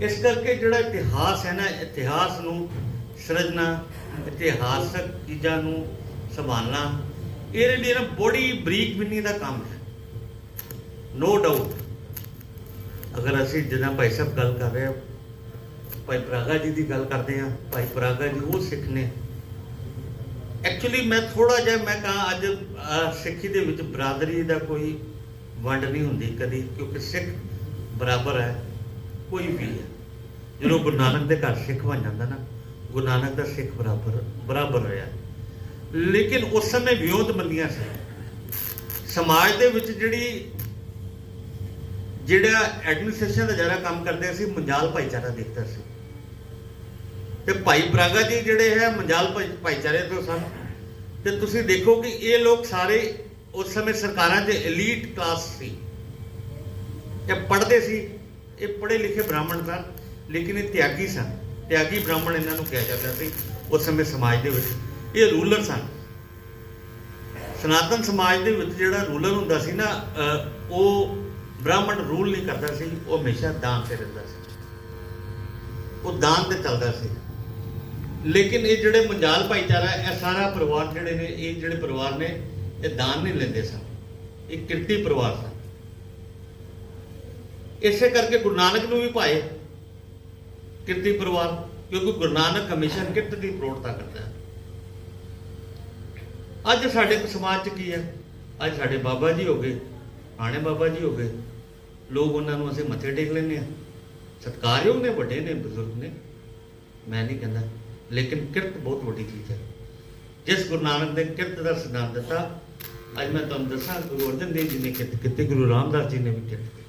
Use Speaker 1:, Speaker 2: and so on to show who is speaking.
Speaker 1: ਇਸ ਕਰਕੇ ਜਿਹੜਾ ਇਤਿਹਾਸ ਹੈ ਨਾ, ਇਤਿਹਾਸ ਨੂੰ ਸਿਰਜਣਾ, ਇਤਿਹਾਸਕ ਚੀਜ਼ਾਂ ਨੂੰ ਸੰਭਾਲਣਾ, ਇਹਦੇ ਲਈ ਨਾ ਬੜੀ ਬਰੀਕ ਬਿੰਨੀ ਦਾ ਕੰਮ ਹੈ। ਨੋ ਡਾਊਟ ਅਗਰ ਅਸੀਂ ਜਿੱਦਾਂ ਭਾਈ ਸਾਹਿਬ ਗੱਲ ਕਰ ਰਹੇ ਆ ਭਾਈ ਪ੍ਰਾਗਾ ਜੀ ਦੀ ਗੱਲ ਕਰਦੇ ਆ ਭਾਈ ਪ੍ਰਾਗਾ ਜੀ ਉਹ ਸਿੱਖ ਨੇ। ਐਕਚੁਅਲੀ ਮੈਂ ਥੋੜਾ ਜਿਹਾ, ਮੈਂ ਕਹਾਂ ਅੱਜ ਸਿੱਖੀ ਦੇ ਵਿੱਚ ਬਰਾਦਰੀ ਦਾ ਕੋਈ ਵੰਡ ਨਹੀਂ ਹੁੰਦੀ ਕਦੀ, ਕਿਉਂਕਿ ਸਿੱਖ ਬਰਾਬਰ ਹੈ। ਕੋਈ ਵੀ ਹੈ। ਜਦੋਂ ਗੁਰੂ ਨਾਨਕ ਦੇ ਘਰ ਸਿੱਖ ਬਣ ਜਾਂਦਾ ਨਾ, ਗੁਰੂ ਨਾਨਕ ਦਾ ਸਿੱਖ ਬਰਾਬਰ ਬਰਾਬਰ ਰਿਹਾ। ਲੇਕਿਨ ਉਸ ਸਮੇਂ ਵਿਉਂਤਬੰਦੀਆਂ ਸੀ। ਸਮਾਜ ਦੇ ਵਿੱਚ ਜਿਹੜੀ, ਜਿਹੜਾ ਐਡਮਿਨਿਸਟ੍ਰੇਸ਼ਨ ਦਾ ਜ਼ਿਆਦਾ ਕੰਮ ਕਰਦੇ ਸੀ, ਮੰਜਾਲ ਭਾਈਚਾਰਾ ਦੇਖਦਾ ਸੀ। ਤੇ ਭਾਈ ਬਰਾਗਾ ਜੀ ਜਿਹੜੇ ਹੈ, ਮੰਜਾਲ ਭਾਈ- ਭਾਈਚਾਰੇ ਤੋਂ ਸਨ। ਤੇ ਤੁਸੀਂ ਦੇਖੋ ਕਿ ਇਹ ਲੋਕ ਸਾਰੇ ਉਸ ਸਮੇਂ ਸਰਕਾਰਾਂ ਦੇ 엘ੀਟ ਕਲਾਸ ਸੀ। ਇਹ ਪੜ੍ਹਦੇ ਸੀ। ਇਹ ਪੜ੍ਹੇ ਲਿਖੇ ਬ੍ਰਾਹਮਣ ਸਨ, ਲੇਕਿਨ ਇਹ ਤਿਆਗੀ ਸਨ। ਤਿਆਗੀ ਬ੍ਰਾਹਮਣ ਇਹਨਾਂ ਨੂੰ ਕਿਹਾ ਜਾਂਦਾ ਸੀ, ਉਸ ਸਮੇਂ ਸਮਾਜ ਦੇ ਵਿੱਚ ਇਹ ਰੂਲਰ ਸਨ। ਸਨਾਤਨ ਸਮਾਜ ਦੇ ਵਿੱਚ ਜਿਹੜਾ ਰੂਲਰ ਹੁੰਦਾ ਸੀ ਨਾ ਉਹ ਬ੍ਰਾਹਮਣ ਰੂਲ ਨਹੀਂ ਕਰਦਾ ਸੀ, ਉਹ ਹਮੇਸ਼ਾ ਦਾਨ ਤੇ ਰਹਿੰਦਾ ਸੀ। ਉਹ ਦਾਨ ਤੇ ਚੱਲਦਾ ਸੀ। ਲੇਕਿਨ ਇਹ ਜਿਹੜੇ ਮੰਜਾਲ ਭਾਈਚਾਰਾ, ਇਹ ਸਾਰਾ ਪਰਿਵਾਰ ਜਿਹੜੇ ਨੇ, ਇਹ ਜਿਹੜੇ ਪਰਿਵਾਰ ਨੇ, ਇਹ ਦਾਨ ਨਹੀਂ ਲੈਂਦੇ ਸਨ। ਇਹ ਕਿਰਤੀ ਪਰਿਵਾਰ ਸਨ। ਇਸੇ ਕਰਕੇ ਗੁਰੂ ਨਾਨਕ ਨੂੰ ਵੀ ਭਾਏ ਕਿਰਤੀ ਪਰਿਵਾਰ, ਕਿਉਂਕਿ ਗੁਰੂ ਨਾਨਕ ਹਮੇਸ਼ਾ ਕਿਰਤ ਦੀ ਪ੍ਰੋੜਤਾ ਕਰਦਾ ਹੈ। ਅੱਜ ਸਾਡੇ ਸਮਾਜ 'ਚ ਕੀ ਹੈ? ਅੱਜ ਸਾਡੇ ਬਾਬਾ ਜੀ ਹੋ ਗਏ ਪੁਰਾਣੇ ਬਾਬਾ ਜੀ ਹੋ ਗਏ। ਲੋਕ ਉਹਨਾਂ ਨੂੰ ਅਸੀਂ ਮੱਥੇ ਟੇਕ ਲੈਂਦੇ ਆ ਸਤਿਕਾਰਯੋਗ ਨੇ, ਵੱਡੇ ਨੇ, ਬਜ਼ੁਰਗ ਨੇ। ਮੈਂ ਨਹੀਂ ਕਹਿੰਦਾ, ਲੇਕਿਨ ਕਿਰਤ ਬਹੁਤ ਵੱਡੀ ਚੀਜ਼ ਹੈ। ਜਿਸ ਗੁਰੂ ਨਾਨਕ ਨੇ ਕਿਰਤ ਦਾ ਸਿਧਾਂਤ ਦਿੱਤਾ, ਅੱਜ ਮੈਂ ਤੁਹਾਨੂੰ ਦੱਸਾਂ, ਗੁਰੂ ਅਰਜਨ ਦੇਵ ਜੀ ਨੇ ਕਿਰਤ ਕੀਤੀ, ਗੁਰੂ ਰਾਮਦਾਸ ਜੀ ਨੇ ਵੀ ਕਿਰਤ ਕੀਤੀ।